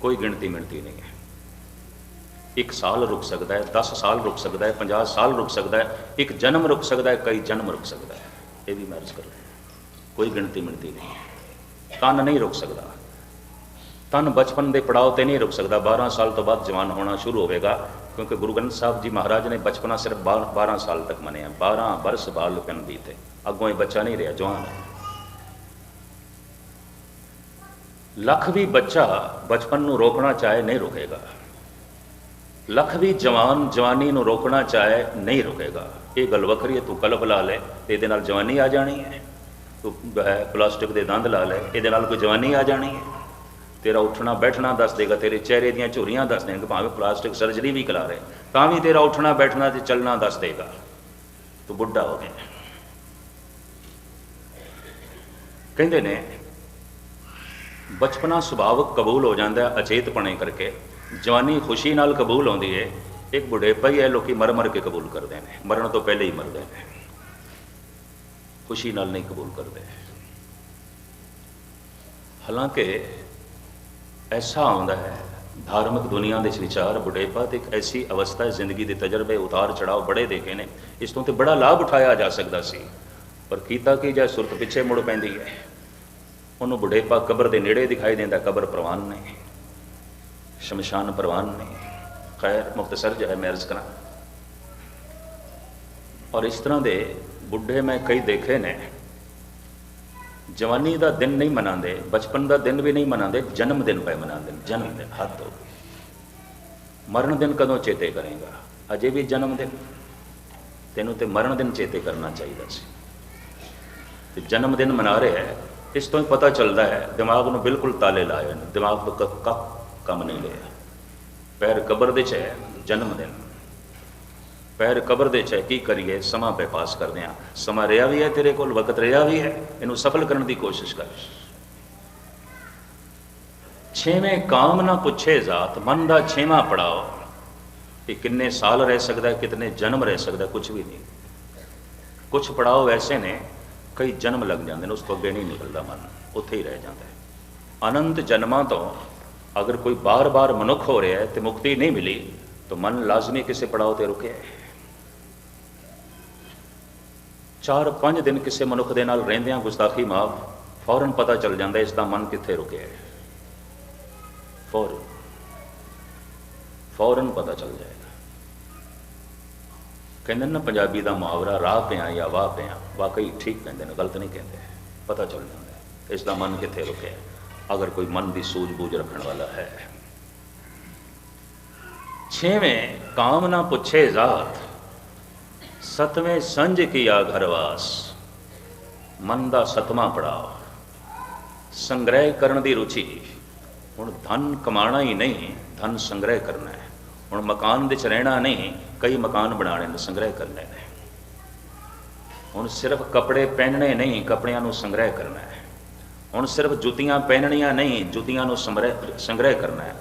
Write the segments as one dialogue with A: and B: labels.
A: ਕੋਈ ਗਿਣਤੀ ਮਿਣਤੀ ਨਹੀਂ ਹੈ। ਇੱਕ ਸਾਲ ਰੁਕ ਸਕਦਾ ਹੈ 10 ਸਾਲ ਰੁਕ ਸਕਦਾ ਹੈ 50 ਸਾਲ ਰੁਕ ਸਕਦਾ ਹੈ, ਇੱਕ ਜਨਮ ਰੁਕ ਸਕਦਾ ਹੈ, ਕਈ ਜਨਮ ਰੁਕ ਸਕਦਾ ਹੈ। ਇਹ ਵੀ ਮੈਰਿਜ ਕਰ ਕੋਈ ਗਿਣਤੀ ਮਿਣਤੀ ਨਹੀਂ ਹੈ। ਤਨ ਨਹੀਂ ਰੁਕ ਸਕਦਾ। ਤਨ ਬਚਪਨ ਦੇ ਪੜਾਅ ਤੇ ਨਹੀਂ ਰੁਕ ਸਕਦਾ। 12 ਸਾਲ ਤੋਂ ਬਾਅਦ ਜਵਾਨ ਹੋਣਾ ਸ਼ੁਰੂ ਹੋਵੇਗਾ, ਕਿਉਂਕਿ ਗੁਰੂ ਗ੍ਰੰਥ ਸਾਹਿਬ ਜੀ ਮਹਾਰਾਜ ਨੇ ਬਚਪਨਾ ਸਿਰਫ 12 ਸਾਲ ਤੱਕ ਮੰਨਿਆ। 12 ਬਰਸ ਬਾਲ ਲੁਕਨ ਬੀਤੇ। ਅੱਗੋਂ ਇਹ ਬੱਚਾ ਨਹੀਂ ਰਿਹਾ, ਜਵਾਨ ਹੈ। ਲੱਖ ਵੀ ਬੱਚਾ ਬਚਪਨ ਨੂੰ ਰੋਕਣਾ ਚਾਹੇ ਨਹੀਂ ਰੁਕੇਗਾ। ਲੱਖ ਵੀ ਜਵਾਨ ਜਵਾਨੀ ਨੂੰ ਰੋਕਣਾ ਚਾਹੇ ਨਹੀਂ ਰੁਕੇਗਾ। ਇਹ ਗੱਲ ਵੱਖਰੀ ਹੈ, ਤੂੰ ਕਲਬ ਲਾ ਲੈ ਤੇ ਇਹਦੇ ਨਾਲ ਜਵਾਨੀ ਆ ਜਾਣੀ ਹੈ। ਤੂੰ ਪਲਾਸਟਿਕ ਦੇ ਦੰਦ ਲਾ ਲੈ, ਇਹਦੇ ਨਾਲ ਕੋਈ ਜਵਾਨੀ ਆ ਜਾਣੀ ਹੈ। ਤੇਰਾ ਉੱਠਣਾ ਬੈਠਣਾ ਦੱਸ ਦੇਗਾ, ਤੇਰੇ ਚਿਹਰੇ ਦੀਆਂ ਝੁਰੀਆਂ ਦੱਸ ਦੇਣਗੇ, ਭਾਵੇਂ ਪਲਾਸਟਿਕ ਸਰਜਰੀ ਵੀ ਕਰਾ ਰਹੇ। ਤਾਂ ਵੀ ਤੇਰਾ ਉੱਠਣਾ ਬੈਠਣਾ ਤੇ ਚੱਲਣਾ ਦੱਸ ਦੇਗਾ। ਤੂੰ ਬੁੱਢਾ ਹੋ ਗਿਆ। ਕਹਿੰਦੇ ਨੇ ਬਚਪਨਾ ਸੁਭਾਵਕ ਕਬੂਲ ਹੋ ਜਾਂਦਾ ਹੈ, ਅਚੇਤਪਣੇ ਕਰਕੇ। ਜਵਾਨੀ ਖੁਸ਼ੀ ਨਾਲ ਕਬੂਲ ਹੁੰਦੀ ਹੈ ਇੱਕ ਬੁਢੇਪਾ ਹੀ ਹੈ, ਲੋਕੀ ਮਰ ਮਰ ਕੇ ਕਬੂਲ ਕਰਦੇ ਨੇ, ਮਰਨ ਤੋਂ ਪਹਿਲੇ ਹੀ ਮਰਦੇ ਨੇ। ਖੁਸ਼ੀ ਨਾਲ ਨਹੀਂ ਕਬੂਲ ਕਰਦੇ। ਹਾਲਾਂਕਿ ਐਸਾ ਆਉਂਦਾ ਹੈ, ਧਾਰਮਿਕ ਦੁਨੀਆ ਦੇ ਵਿਚਾਰ ਬੁਢੇਪਾ ਤੇ ਇੱਕ ਐਸੀ ਅਵਸਥਾ ਹੈ, ਜ਼ਿੰਦਗੀ ਦੇ ਤਜਰਬੇ, ਉਤਾਰ ਚੜਾਓ ਬੜੇ ਦੇਖੇ ਨੇ। ਇਸ ਤੋਂ ਤੇ ਬੜਾ ਲਾਭ ਉਠਾਇਆ ਜਾ ਸਕਦਾ ਸੀ, ਪਰ ਕੀਤਾ ਕੀ ਜਾਂ ਸੁਰਤ ਪਿੱਛੇ ਮੁੜ ਪੈਂਦੀ ਹੈ? ਉਹਨੂੰ ਬੁਢੇਪਾ ਕਬਰ ਦੇ ਨੇੜੇ ਦਿਖਾਈ ਦਿੰਦਾ, ਕਬਰ ਪ੍ਰਵਾਨ ਨੇ, ਸ਼ਮਸ਼ਾਨ ਪ੍ਰਵਾਨ ਨੇ। ਖੈਰ ਮੁਖਤਸਰ ਜੋ ਹੈ, ਮੈਂ ਅਰਜ਼ ਕਰਾਂ। ਔਰ ਇਸ ਤਰ੍ਹਾਂ ਦੇ ਬੁੱਢੇ ਮੈਂ ਕਈ ਦੇਖੇ ਨੇ। ਜਵਾਨੀ ਦਾ ਦਿਨ ਨਹੀਂ ਮਨਾਉਂਦੇ, ਬਚਪਨ ਦਾ ਦਿਨ ਵੀ ਨਹੀਂ ਮਨਾਉਂਦੇ, ਜਨਮ ਦਿਨ ਪੈ ਮਨਾਉਂਦੇ ਜਨਮ ਦਿਨ, ਹੱਦ ਹੋ ਗਈ। ਮਰਨ ਦਿਨ ਕਦੋਂ ਚੇਤੇ ਕਰੇਗਾ? ਅਜੇ ਵੀ ਜਨਮ ਦਿਨ। ਤੈਨੂੰ ਤੇ ਮਰਨ ਦਿਨ ਚੇਤੇ ਕਰਨਾ ਚਾਹੀਦਾ ਸੀ। ਤੇ ਜਨਮ ਦਿਨ ਮਨਾ ਰਿਹਾ ਹੈ। ਇਸ ਤੋਂ ਹੀ ਪਤਾ ਚੱਲਦਾ ਹੈ, ਦਿਮਾਗ ਨੂੰ ਬਿਲਕੁਲ ਤਾਲੇ ਲਾਏ ਨੇ, ਦਿਮਾਗ ਤੋਂ ਕੱਖ ਕੰਮ ਨਹੀਂ ਲਿਆ। ਪੈਰ ਕਬਰ ਦੇ ਚ ਹੈ, ਜਨਮ ਦਿਨ। ਪੈਰ ਕਬਰ ਦੇ ਚ ਹੈ, ਕੀ ਕਰੀਏ, ਸਮਾਂ ਪੇ ਪਾਸ ਕਰਦੇ ਆ ਸਮਾਂ ਰਿਹਾ ਵੀ ਹੈ ਤੇਰੇ ਕੋਲ, ਵਕਤ ਰਿਹਾ ਵੀ ਹੈ, ਇਹਨੂੰ ਸਫਲ ਕਰਨ ਦੀ ਕੋਸ਼ਿਸ਼ ਕਰ। ਛੇਵੇਂ ਕਾਮ ਨਾ ਪੁੱਛੇ ਜ਼ਾਤ, ਮਨ ਦਾ ਛੇਵਾਂ ਪੜਾਓ। ਇਹ ਕਿੰਨੇ ਸਾਲ ਰਹਿ ਸਕਦਾ, ਕਿਤਨੇ ਜਨਮ ਰਹਿ ਸਕਦਾ ਕੁਝ ਵੀ ਨਹੀਂ। ਕੁਝ ਪੜਾਓ ਐਸੇ ਨੇ ਕਈ ਜਨਮ ਲੱਗ ਜਾਂਦੇ ਨੇ, ਉਸ ਤੋਂ ਅੱਗੇ ਨਹੀਂ ਨਿਕਲਦਾ ਮਨ, ਉੱਥੇ ਹੀ ਰਹਿ ਜਾਂਦਾ ਹੈ। ਅਨੰਤ ਜਨਮਾਂ ਤੋਂ ਅਗਰ ਕੋਈ ਬਾਰ-ਬਾਰ ਮਨੁੱਖ ਹੋ ਰਿਹਾ ਹੈ ਤੇ ਮੁਕਤੀ ਨਹੀਂ ਮਿਲੀ, ਤਾਂ ਮਨ ਲਾਜ਼ਮੀ ਕਿਸੇ ਪੜਾਅ ਤੇ ਰੁਕਿਆ ਹੈ। ਚਾਰ ਪੰਜ ਦਿਨ ਕਿਸੇ ਮਨੁੱਖ ਦੇ ਨਾਲ ਰਹਿੰਦਿਆਂ ਗੁਸਤਾਖੀ ਮਾਫ, ਫੌਰਨ ਪਤਾ ਚੱਲ ਜਾਂਦਾ ਹੈ ਇਸ ਦਾ ਮਨ ਕਿੱਥੇ ਰੁਕਿਆ ਹੈ। ਫੌਰਨ। ਫੌਰਨ ਪਤਾ ਚੱਲ ਜਾਏ। ਕਹਿੰਦੇ ਨੇ ਨਾ, ਪੰਜਾਬੀ ਦਾ ਮੁਹਾਵਰਾ, ਰਾਹ ਪਿਆ ਜਾਂ ਵਾਹ ਪਿਆ ਵਾਕਈ ਠੀਕ ਕਹਿੰਦੇ ਨੇ, ਗਲਤ ਨਹੀਂ ਕਹਿੰਦੇ। ਪਤਾ ਚੱਲ ਜਾਂਦਾ ਹੈ। ਇਸ ਦਾ ਮਨ ਕਿੱਥੇ ਰੁਕਿਆ? ਅਗਰ ਕੋਈ ਮਨ ਦੀ ਸੂਝ-ਬੂਝ ਰੱਖਣ ਵਾਲਾ ਹੈ। ਛੇਵੇਂ, ਕਾਮ ਨਾ ਪੁੱਛੇ ਜ਼ਾਤ। ਸਤਵੇਂ, ਸੰਜ ਕੀਆ ਘਰਵਾਸ ਮਨ ਦਾ ਸਤਵਾਂ ਪੜਾਓ ਸੰਗ੍ਰਹਿ ਕਰਨ ਦੀ ਰੁਚੀ। ਹੁਣ ਧਨ ਕਮਾਣਾ ਹੀ ਨਹੀਂ, ਧਨ ਸੰਗ੍ਰਹਿ ਕਰਨਾ ਹੈ। ਹੁਣ ਮਕਾਨ ਵਿੱਚ ਰਹਿਣਾ ਨਹੀਂ, ਕਈ ਮਕਾਨ ਬਣਾਉਣੇ ਨੇ ਸੰਗ੍ਰਹਿ ਕਰਨੇ ਨੇ ਹੁਣ ਸਿਰਫ ਕੱਪੜੇ ਪਹਿਨਣੇ ਨਹੀਂ, ਕੱਪੜਿਆਂ ਨੂੰ ਸੰਗ੍ਰਹਿ ਕਰਨਾ ਹੈ। ਹੁਣ ਸਿਰਫ ਜੁੱਤੀਆਂ ਪਹਿਨਣੀਆਂ ਨਹੀਂ, ਜੁੱਤੀਆਂ ਨੂੰ ਸੰਗ੍ਰਹਿ ਸੰਗ੍ਰਹਿ ਕਰਨਾ ਹੈ।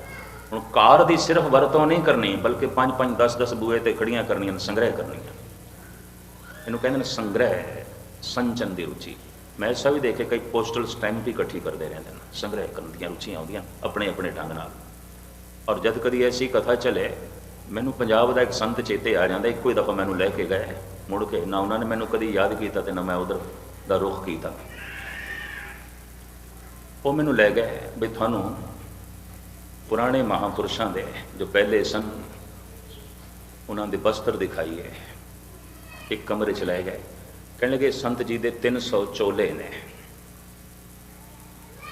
A: ਹੁਣ ਕਾਰ ਦੀ ਸਿਰਫ ਵਰਤੋਂ ਨਹੀਂ ਕਰਨੀ, ਬਲਕਿ 5 5 10 10 ਬੂਏ ਤੇ ਖੜੀਆਂ ਕਰਨੀਆਂ ਨੇ, ਸੰਗ੍ਰਹਿ ਕਰਨੀਆਂ ਇਹਨੂੰ ਕਹਿੰਦੇ ਨੇ ਸੰਗ੍ਰਹਿ ਸੰਚਨ ਦੀ ਰੁਚੀ। ਮੈਂ ਸਭ ਵੀ ਕੇ ਕਈ ਪੋਸਟਲ ਸਟੈਂਪ ਵੀ ਇਕੱਠੀ ਕਰਦੇ ਰਹਿੰਦੇ ਨੇ, ਸੰਗ੍ਰਹਿ ਕਰਨ ਦੀਆਂ ਰੁਚੀਆਂ ਆਉਂਦੀਆਂ ਆਪਣੇ ਆਪਣੇ ਢੰਗ ਨਾਲ। ਔਰ ਜਦ ਕਦੀ ਐਸੀ ਕਥਾ ਚੱਲੇ, ਮੈਨੂੰ ਪੰਜਾਬ ਦਾ ਇੱਕ ਸੰਤ ਚੇਤੇ ਆ ਜਾਂਦਾ, ਇੱਕੋ ਹੀ ਦਫਾ ਮੈਨੂੰ ਲੈ ਕੇ ਗਏ। ਮੁੜ ਕੇ ਨਾ ਉਹਨਾਂ ਨੇ ਮੈਨੂੰ ਕਦੀ ਯਾਦ ਕੀਤਾ ਤੇ ਨਾ ਮੈਂ ਉਧਰ ਦਾ ਰੁਖ ਕੀਤਾ। ਉਹ ਮੈਨੂੰ ਲੈ ਗਏ ਵੀ ਤੁਹਾਨੂੰ ਪੁਰਾਣੇ ਮਹਾਪੁਰਸ਼ਾਂ ਦੇ ਜੋ ਪਹਿਲੇ ਸਨ, ਉਹਨਾਂ ਦੇ ਬਸਤਰ ਦਿਖਾਈਏ। ਇੱਕ ਕਮਰੇ ਚ ਲੈ ਗਏ। ਕਹਿਣ ਲੱਗੇ, ਸੰਤ ਜੀ ਦੇ 300 ਚੋਲੇ ਨੇ।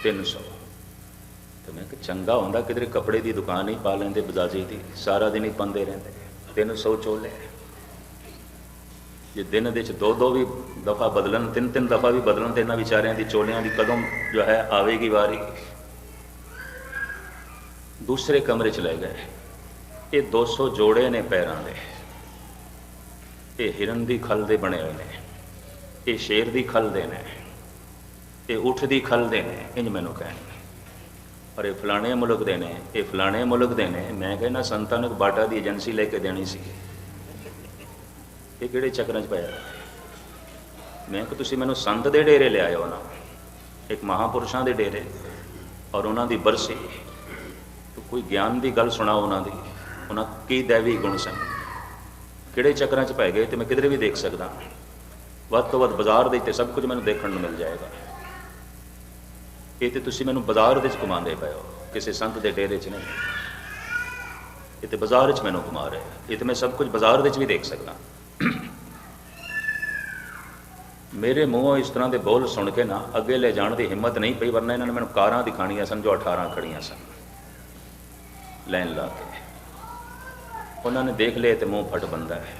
A: 300 ਤੇ ਮੈਂ ਕਿ ਚੰਗਾ ਹੁੰਦਾ, ਕਿਧਰੇ ਕੱਪੜੇ ਦੀ ਦੁਕਾਨ ਹੀ ਪਾ ਲੈਂਦੇ, ਬਜ਼ਾਜੀ ਦੀ, ਸਾਰਾ ਦਿਨ ਹੀ ਪੰਦੇ ਰਹਿੰਦੇ। 300 ਚੋਲੇ ਜੇ ਦਿਨ ਦੇ ਚ ਦੋ ਦੋ ਵੀ ਦਫਾ ਬਦਲਣ, ਤਿੰਨ ਤਿੰਨ ਦਫਾ ਵੀ ਬਦਲਣ ਤੇ ਇਹਨਾਂ ਵਿਚਾਰਿਆਂ ਦੀ ਚੋਲਿਆਂ ਦੀ ਕਦਮ ਜੋ ਹੈ, ਆਵੇਗੀ ਵਾਰੀ। ਦੂਸਰੇ ਕਮਰੇ ਚ ਲੈ ਗਏ। ਇਹ 200 ਜੋੜੇ ਨੇ ਪੈਰਾਂ ਦੇ। ਇਹ ਹਿਰਨ ਦੀ ਖਲ ਦੇ ਬਣੇ ਹੋਏ ਨੇ। ਇਹ ਸ਼ੇਰ ਦੀ ਖਲ ਦੇ ਨੇ। ਇਹ ਊਠ ਦੀ ਖਲ ਦੇ ਨੇ, ਇੰਜ ਮੈਨੂੰ ਕਹਿਣ ਔਰ ਇਹ ਫਲਾਣੇ ਮੁਲਕ ਦੇ ਨੇ, ਇਹ ਫਲਾਣੇ ਮੁਲਕ ਦੇ ਨੇ, ਮੈਂ ਕਹਿੰਦਾ ਸੰਤਾਂ ਨੂੰ ਬਾਟਾ ਦੀ ਏਜੰਸੀ ਲੈ ਕੇ ਦੇਣੀ ਸੀ। ਇਹ ਕਿਹੜੇ ਚੱਕਰਾਂ 'ਚ ਪਿਆ? ਮੈਂ ਕਿ ਤੁਸੀਂ ਮੈਨੂੰ ਸੰਤ ਦੇ ਡੇਰੇ ਲਿਆਇਓ ਨਾ, ਇੱਕ ਮਹਾਪੁਰਸ਼ਾਂ ਦੇ ਡੇਰੇ, ਔਰ ਉਹਨਾਂ ਦੀ ਬਰਸੀ। ਕੋਈ ਗਿਆਨ ਦੀ ਗੱਲ ਸੁਣਾਓ ਉਹਨਾਂ ਦੀ, ਉਹਨਾਂ ਕੀ ਦੇਵੀ ਗੁਣ ਸਨ? ਕਿਹੜੇ ਚੱਕਰਾਂ 'ਚ ਪੈ ਗਏ ਤੇ ਮੈਂ ਕਿਧਰੇ ਵੀ ਦੇਖ ਸਕਦਾ? ਵੱਧ ਤੋਂ ਵੱਧ ਬਾਜ਼ਾਰ ਦੇ ਤੇ ਸਭ ਕੁਝ ਮੈਨੂੰ ਦੇਖਣ ਨੂੰ ਮਿਲ ਜਾਏਗਾ। ਇਹ ਤੇ ਤੁਸੀਂ ਮੈਨੂੰ ਬਾਜ਼ਾਰ ਦੇ ਵਿੱਚ ਘੁਮਾਉਂਦੇ ਪਏ ਹੋ। ਕਿਸੇ ਸੰਤ ਦੇ ਡੇਰੇ 'ਚ ਨਹੀਂ। ਇਹ ਤੇ ਬਾਜ਼ਾਰ 'ਚ ਮੈਨੂੰ ਘੁਮਾ ਰਹੇ ਇਹ ਤੇ ਮੈਂ ਸਭ ਕੁਝ ਬਾਜ਼ਾਰ ਦੇ ਵਿੱਚ ਵੀ ਦੇਖ ਸਕਦਾ। ਮੇਰੇ ਮੂੰਹੋਂ ਇਸ ਤਰ੍ਹਾਂ ਦੇ ਬੋਲ ਸੁਣ ਕੇ ਨਾ ਅੱਗੇ ਲੈ ਜਾਣ ਦੀ ਹਿੰਮਤ ਨਹੀਂ ਪਈ, ਵਰਨਾ ਇਹਨਾਂ ਨੇ ਮੈਨੂੰ ਕਾਰਾਂ ਦਿਖਾਣੀਆਂ ਸਨ ਜੋ 18 ਖੜੀਆਂ ਸਨ। ਲੈਣ ਲਾ ਕੇ ਉਹਨਾਂ ਨੇ ਦੇਖ ਲਏ ਤੇ ਮੂੰਹ ਫਟ ਬੰਦਾ ਹੈ।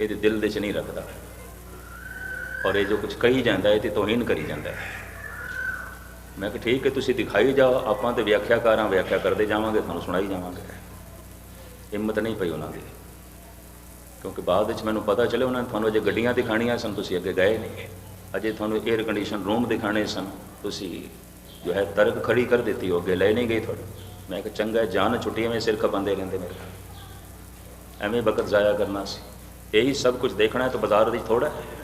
A: ਇਹਦੇ ਦਿਲ ਦੇ 'ਚ ਨਹੀਂ ਰੱਖਦਾ ਔਰ ਇਹ ਜੋ ਕੁਝ ਕਹੀ ਜਾਂਦਾ ਹੈ ਤੇ ਤੋਹੀਨ ਕਰੀ ਜਾਂਦਾ ਹੈ। ਮੈਂ ਕਿ ਠੀਕ ਹੈ, ਤੁਸੀਂ ਦਿਖਾਈ ਜਾਓ, ਆਪਾਂ ਤੇ ਵਿਆਖਿਆਕਾਰਾਂ ਵਿਆਖਿਆ ਕਰਦੇ ਜਾਵਾਂਗੇ, ਤੁਹਾਨੂੰ ਸੁਣਾਈ ਜਾਵਾਂਗੇ। ਹਿੰਮਤ ਨਹੀਂ ਪਈ ਉਹਨਾਂ ਦੀ, ਕਿਉਂਕਿ ਬਾਅਦ ਵਿੱਚ ਮੈਨੂੰ ਪਤਾ ਚੱਲਿਆ, ਉਹਨਾਂ ਨੇ ਤੁਹਾਨੂੰ ਅਜੇ ਗੱਡੀਆਂ ਦਿਖਾਣੀਆਂ ਸਨ, ਤੁਸੀਂ ਅੱਗੇ ਗਏ ਨਹੀਂ। ਅਜੇ ਤੁਹਾਨੂੰ 에ਅਰ ਕੰਡੀਸ਼ਨ ਰੂਮ ਦਿਖਾਣੇ ਸਨ, ਤੁਸੀਂ ਜੋ ਹੈ ਤਰਕ ਖੜੀ ਕਰ ਦਿੱਤੀ ਹੋ ਅੱਗੇ ਲੈ ਨਹੀਂ ਗਏ ਤੁਹਾਡੇ। ਮੈਂ ਕਿ ਚੰਗਾ ਜਾਨ ਛੁੱਟੀ ਐਵੇਂ ਸਿਰ ਖਪਾਉਂਦੇ ਕਹਿੰਦੇ ਮੇਰੇ ਐਵੇਂ ਵਕਤ ਜ਼ਾਇਆ ਕਰਨਾ ਸੀ। ਇਹੀ ਸਭ ਕੁਝ ਦੇਖਣਾ ਹੈ ਤਾਂ ਬਾਜ਼ਾਰ ਵਿੱਚ ਥੋੜਾ ਹੈ।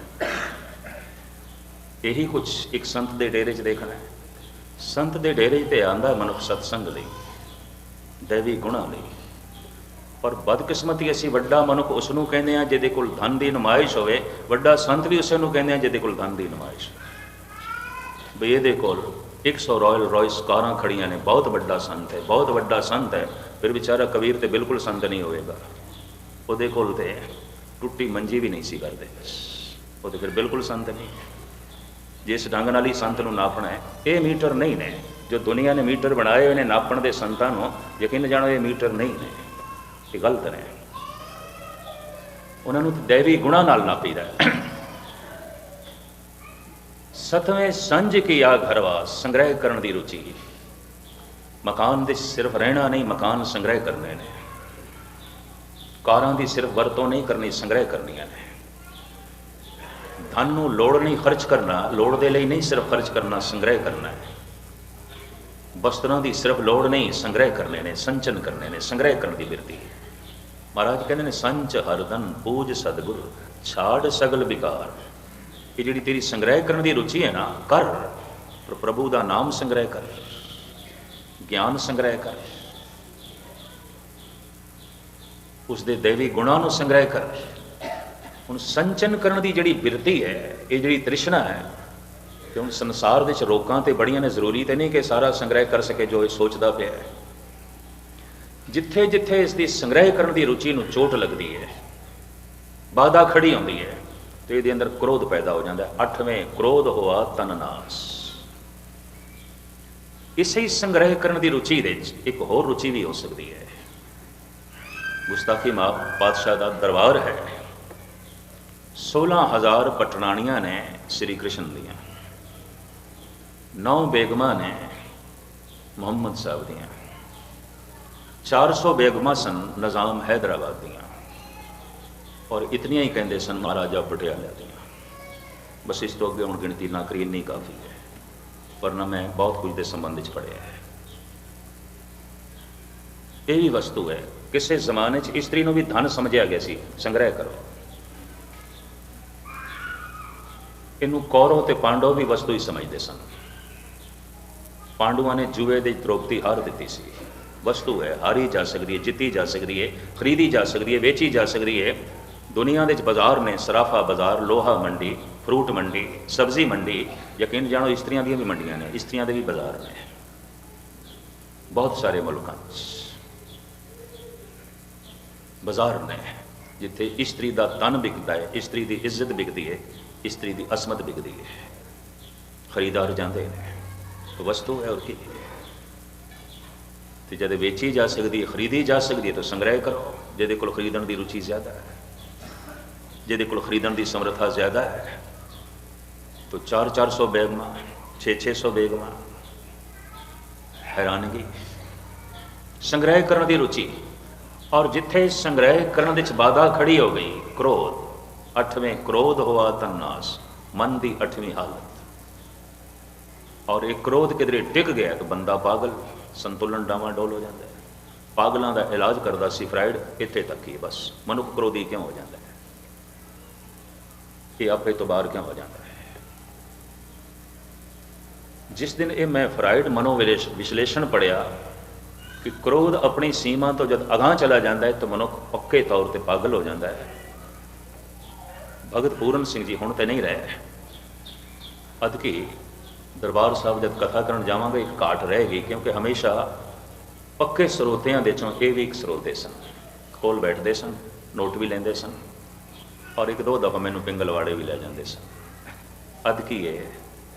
A: ਇਹੀ ਕੁਝ ਇੱਕ ਸੰਤ ਦੇ ਡੇਰੇ 'ਚ ਦੇਖਣਾ ਹੈ। ਸੰਤ ਦੇ ਡੇਰੇ 'ਚ ਤੇ ਆਂਦਾ ਮਨੁੱਖ ਸਤਸੰਗ ਲਈ, ਦੇਵੀ ਗੁਣਾ ਲਈ। ਪਰ ਬਦਕਿਸਮਤੀ ਅਸੀਂ ਵੱਡਾ ਮਨੁੱਖ ਉਸ ਨੂੰ ਕਹਿੰਦੇ ਆ ਜਿਹਦੇ ਕੋਲ ਧਨ ਦੀ ਨਮਾਇਸ਼ ਹੋਵੇ, ਵੱਡਾ ਸੰਤ ਵੀ ਉਸੇ ਨੂੰ ਕਹਿੰਦੇ ਆ ਜਿਹਦੇ ਕੋਲ ਧਨ ਦੀ ਨਮਾਇਸ਼ ਹੋਵੇ। ਵੀ ਇਹਦੇ ਕੋਲ 100 ਰਾਇਲ ਰॉयਸ ਕਾਰਾਂ ਖੜੀਆਂ ਨੇ, ਬਹੁਤ ਵੱਡਾ ਸੰਤ ਹੈ, ਬਹੁਤ ਵੱਡਾ ਸੰਤ ਹੈ, ਫਿਰ ਵਿਚਾਰਾ ਕਬੀਰ ਤੇ ਬਿਲਕੁਲ ਸੰਤ ਨਹੀਂ ਹੋਵੇਗਾ। ਉਹਦੇ ਕੋਲ ਤੇ ਟੁੱਟੀ ਮੰਜੀ ਵੀ ਨਹੀਂ ਸੀ ਕਰਦੇ। ਉਹ ਤੇ ਫਿਰ ਬਿਲਕੁਲ ਸੰਤ ਨਹੀਂ। ਜਿਸ ਢੰਗ ਨਾਲ ਹੀ ਸੰਤ ਨੂੰ ਨਾਪਣਾ ਹੈ, ਇਹ ਮੀਟਰ ਨਹੀਂ ਨੇ। ਜੋ ਦੁਨੀਆ ਨੇ ਮੀਟਰ ਬਣਾਏ ਹੋਏ ਨੇ, ਨਾਪਣ ਦੇ ਸੰਤਾਂ ਨੂੰ ਯਕੀਨ ਜਾਣੋ, ਇਹ ਮੀਟਰ ਨਹੀਂ ਨੇ। ਇਹ ਗਲਤ ਨੇ। ਉਹਨਾਂ ਨੂੰ ਤਾਂ ਦੇਵੀ ਗੁਣਾ ਨਾਲ ਨਾਪੀਦਾ ਹੈ। ਸਤਵੇਂ ਸੰਜ ਕੀ ਆ ਘਰਵਾ, ਸੰਗ੍ਰਹਿ ਕਰਨ ਦੀ ਰੁਚੀ। ਮਕਾਨ ਦੇ ਸਿਰਫ ਰਹਿਣਾ ਨਹੀਂ, ਮਕਾਨ ਸੰਗ੍ਰਹਿ ਕਰਨੇ ਨੇ। ਕਾਰਾਂ ਦੀ ਸਿਰਫ ਵਰਤੋਂ ਨਹੀਂ ਕਰਨੀ, ਸੰਗ੍ਰਹਿ ਕਰਨੀਆਂ ਨੇ। ਧਨ ਨੂੰ ਲੋੜ ਨਹੀਂ ਖਰਚ ਕਰਨਾ, ਲੋੜ ਦੇ ਲਈ ਨਹੀਂ ਸਿਰਫ ਖਰਚ ਕਰਨਾ, ਸੰਗ੍ਰਹਿ ਕਰਨਾ ਹੈ। ਵਸਤਰਾਂ ਦੀ ਸਿਰਫ ਲੋੜ ਨਹੀਂ, ਸੰਗ੍ਰਹਿ ਕਰਨੇ ਨੇ, ਸੰਚਨ ਕਰਨੇ ਨੇ, ਸੰਗ੍ਰਹਿ ਕਰਨ ਦੀ ਬਿਰਤੀ ਹੈ। ਮਹਾਰਾਜ ਕਹਿੰਦੇ ਨੇ, ਸੰਚ ਹਰਦਨ ਪੂਜ ਸਤਿਗੁਰ, ਛਾੜ ਸਗਲ ਵਿਕਾਰ। ਇਹ ਜਿਹੜੀ ਤੇਰੀ ਸੰਗ੍ਰਹਿ ਕਰਨ ਦੀ ਰੁਚੀ ਹੈ ਨਾ, ਕਰ। ਪਰ ਪ੍ਰਭੂ ਦਾ ਨਾਮ ਸੰਗ੍ਰਹਿ ਕਰ। ਗਿਆਨ ਸੰਗ੍ਰਹਿ ਕਰ। ਉਸ ਦੇ ਦੇਵੀ ਗੁਣਾਂ ਨੂੰ ਸੰਗ੍ਰਹਿ ਕਰ। ਹੁਣ ਸੰਚਨ ਕਰਨ ਦੀ ਜਿਹੜੀ ਬਿਰਤੀ ਹੈ, ਇਹ ਜਿਹੜੀ ਤ੍ਰਿਸ਼ਨਾ ਹੈ ਕਿਉਂ ਸੰਸਾਰ ਦੇ ਵਿੱਚ ਰੋਕਾਂ ਤੇ ਬੜੀਆਂ ਨੇ ਜ਼ਰੂਰੀ ਤੇ ਨਹੀਂ ਕਿ ਸਾਰਾ ਸੰਗ੍ਰਹਿ ਕਰ ਸਕੇ ਜੋ ਇਹ ਸੋਚਦਾ ਪਿਆ ਹੈ। ਜਿੱਥੇ ਜਿੱਥੇ ਇਸ ਦੀ ਸੰਗ੍ਰਹਿ ਕਰਨ ਦੀ ਰੁਚੀ ਨੂੰ ਚੋਟ ਲੱਗਦੀ ਹੈ, ਬਾਧਾ ਖੜੀ ਆਉਂਦੀ ਹੈ, ਤੇ ਇਹਦੇ ਅੰਦਰ ਕ੍ਰੋਧ ਪੈਦਾ ਹੋ ਜਾਂਦਾ ਹੈ। ਅੱਠਵੇਂ, ਕ੍ਰੋਧ ਹੋਆ ਤਨ ਇਸੇ ਹੀ ਸੰਗ੍ਰਹਿ ਕਰਨ ਦੀ ਰੁਚੀ ਦੇ ਵਿੱਚ ਇੱਕ ਹੋਰ ਰੁਚੀ ਵੀ ਹੋ ਸਕਦੀ ਹੈ। ਗੁਸਤਾਖੀ ਮਾਂ ਪਾਤਸ਼ਾਹ ਦਾ ਦਰਬਾਰ ਹੈ। 16000 ਪਟਰਾਣੀਆਂ ਨੇ ਸ੍ਰੀ ਕ੍ਰਿਸ਼ਨ ਦੀਆਂ। ਨੌ ਬੇਗਮਾਂ ਨੇ ਮੁਹੰਮਦ ਸਾਹਿਬ ਦੀਆਂ। 400 ਬੇਗਮਾਂ ਸਨ ਨਿਜ਼ਾਮ ਹੈਦਰਾਬਾਦ ਦੀਆਂ। ਔਰ ਇਤਨੀਆਂ ਹੀ ਕਹਿੰਦੇ ਸਨ ਮਹਾਰਾਜਾ ਪਟਿਆਲਾ ਦੀਆਂ। ਬਸ ਇਸ ਤੋਂ ਅੱਗੇ ਹੁਣ ਗਿਣਤੀ ਨਾ ਕਰੀ ਨਹੀਂ ਕਾਫੀ ਹੈ, ਪਰ ਨਾ ਮੈਂ ਬਹੁਤ ਕੁਝ ਦੇ ਸੰਬੰਧ ਵਿੱਚ ਪੜਿਆ ਹੈ। ਇਹ ਵੀ ਵਸਤੂ ਹੈ, ਕਿਸੇ ਜ਼ਮਾਨੇ 'ਚ ਇਸਤਰੀ ਨੂੰ ਵੀ ਧਨ ਸਮਝਿਆ ਗਿਆ ਸੀ, ਸੰਗ੍ਰਹਿ ਕਰੋ। ਇਹਨੂੰ ਕੌਰਵ ਤੇ ਪਾਂਡਵ ਵੀ ਵਸਤੂ ਹੀ ਸਮਝਦੇ ਸਨ। ਪਾਂਡਵਾਂ ਨੇ ਜੂਏ ਦੇ ਦ੍ਰੋਪਦੀ ਹਾਰ ਦਿੱਤੀ ਸੀ। ਵਸਤੂ ਹੈ, ਹਾਰੀ ਜਾ ਸਕਦੀ ਹੈ, ਜਿੱਤੀ ਜਾ ਸਕਦੀ ਹੈ, ਖਰੀਦੀ ਜਾ ਸਕਦੀ ਹੈ, ਵੇਚੀ ਜਾ ਸਕਦੀ ਹੈ। ਦੁਨੀਆ ਦੇ ਵਿੱਚ ਬਾਜ਼ਾਰ ਨੇ ਸਰਾਫਾ ਬਾਜ਼ਾਰ, ਲੋਹਾ ਮੰਡੀ, ਫਰੂਟ ਮੰਡੀ, ਸਬਜ਼ੀ ਮੰਡੀ, ਯਕੀਨ ਜਾਣੋ ਇਸਤਰੀਆਂ ਦੀਆਂ ਵੀ ਮੰਡੀਆਂ ਨੇ, ਇਸਤਰੀਆਂ ਦੇ ਵੀ ਬਾਜ਼ਾਰ ਨੇ। ਬਹੁਤ ਸਾਰੇ ਮੁਲਕਾਂ 'ਚ ਬਾਜ਼ਾਰ ਨੇ। ਜਿੱਥੇ ਇਸਤਰੀ ਦਾ ਤਨ ਵਿਕਦਾ ਹੈ, ਇਸਤਰੀ ਦੀ ਇੱਜ਼ਤ ਵਿਕਦੀ ਹੈ, ਇਸਤਰੀ ਦੀ ਅਸਮਤ ਵਿਕਦੀ ਹੈ। ਖਰੀਦਾਰ ਜਾਂਦੇ ਨੇ, ਵਸਤੂ ਹੈ ਔਰ ਕੀ? ਹੈ ਤੇ ਜਦ ਵੇਚੀ ਜਾ ਸਕਦੀ ਹੈ, ਖਰੀਦੀ ਜਾ ਸਕਦੀ ਹੈ, ਤਾਂ ਸੰਗ੍ਰਹਿ ਕਰੋ, ਜਿਹਦੇ ਕੋਲ ਖਰੀਦਣ ਦੀ ਰੁਚੀ ਜ਼ਿਆਦਾ ਹੈ, ਜਿਹਦੇ ਕੋਲ ਖਰੀਦਣ ਦੀ ਸਮਰੱਥਾ ਜ਼ਿਆਦਾ ਹੈ, ਤਾਂ 4-400 ਬੇਗਮਾ 6-600 ਬੇਗਮਾ, ਹੈਰਾਨਗੀ। ਸੰਗ੍ਰਹਿ ਕਰਨ ਦੀ ਰੁਚੀ ਔਰ ਜਿੱਥੇ ਸੰਗ੍ਰਹਿ ਕਰਨ ਵਿੱਚ ਚ ਬਾਧਾ ਖੜੀ ਹੋ ਗਈ, ਕ੍ਰੋਧ। ਅੱਠਵੇਂ, ਕ੍ਰੋਧ ਹੋਆ ਤਨਾਸ ਮਨ ਦੀ ਅੱਠਵੀਂ ਹਾਲਤ। ਔਰ ਇਹ ਕ੍ਰੋਧ ਕਿਧਰੇ ਟਿਕ ਗਿਆ ਤਾਂ ਬੰਦਾ ਪਾਗਲ, ਸੰਤੁਲਨ ਡਾਵਾਂ ਡੋਲ ਹੋ ਜਾਂਦਾ ਹੈ। ਪਾਗਲਾਂ ਦਾ ਇਲਾਜ ਕਰਦਾ ਸੀ ਫਰਾਇਡ, ਇੱਥੇ ਤੱਕ ਹੀ ਬਸ। ਮਨੁੱਖ ਕ੍ਰੋਧੀ ਕਿਉਂ ਹੋ ਜਾਂਦਾ ਹੈ? ਇਹ ਆਪੇ ਤੋਂ ਬਾਹਰ ਕਿਉਂ ਹੋ ਜਾਂਦਾ ਹੈ? ਜਿਸ ਦਿਨ ਇਹ ਮੈਂ ਫਰਾਇਡ ਮਨੋਵਿਲੇਸ਼ ਵਿਸ਼ਲੇਸ਼ਣ ਪੜਿਆ ਕਿ ਕ੍ਰੋਧ ਆਪਣੀ ਸੀਮਾ ਤੋਂ ਜਦ ਅਗਾਹ ਚਲਾ ਜਾਂਦਾ ਹੈ ਤਾਂ ਮਨੁੱਖ ਪੱਕੇ ਤੌਰ ਤੇ ਪਾਗਲ ਹੋ ਜਾਂਦਾ ਹੈ। ਭਗਤ ਪੂਰਨ ਸਿੰਘ ਜੀ ਹੁਣ ਤੇ ਨਹੀਂ ਰਹੇ ਅਦਕੀ ਦਰਬਾਰ ਸਾਹਿਬ ਜਦ ਕਥਾ ਕਰਨ ਜਾਵਾਂਗੇ, ਇੱਕ ਘਾਟ ਰਹੇਗੀ ਕਿਉਂਕਿ ਹਮੇਸ਼ਾ ਪੱਕੇ ਸਰੋਤਿਆਂ ਦੇ ਚੋਂ ਇਹ ਵੀ ਇੱਕ ਸਰੋਤੇ ਸਨ। ਕੋਲ ਬੈਠਦੇ ਸਨ, ਨੋਟ ਵੀ ਲੈਂਦੇ ਸਨ ਔਰ ਇੱਕ ਦੋ ਦਫਾ ਮੈਨੂੰ ਪਿੰਗਲਵਾੜੇ ਵੀ ਲੈ ਜਾਂਦੇ ਸਨ। ਅਦ ਇਹ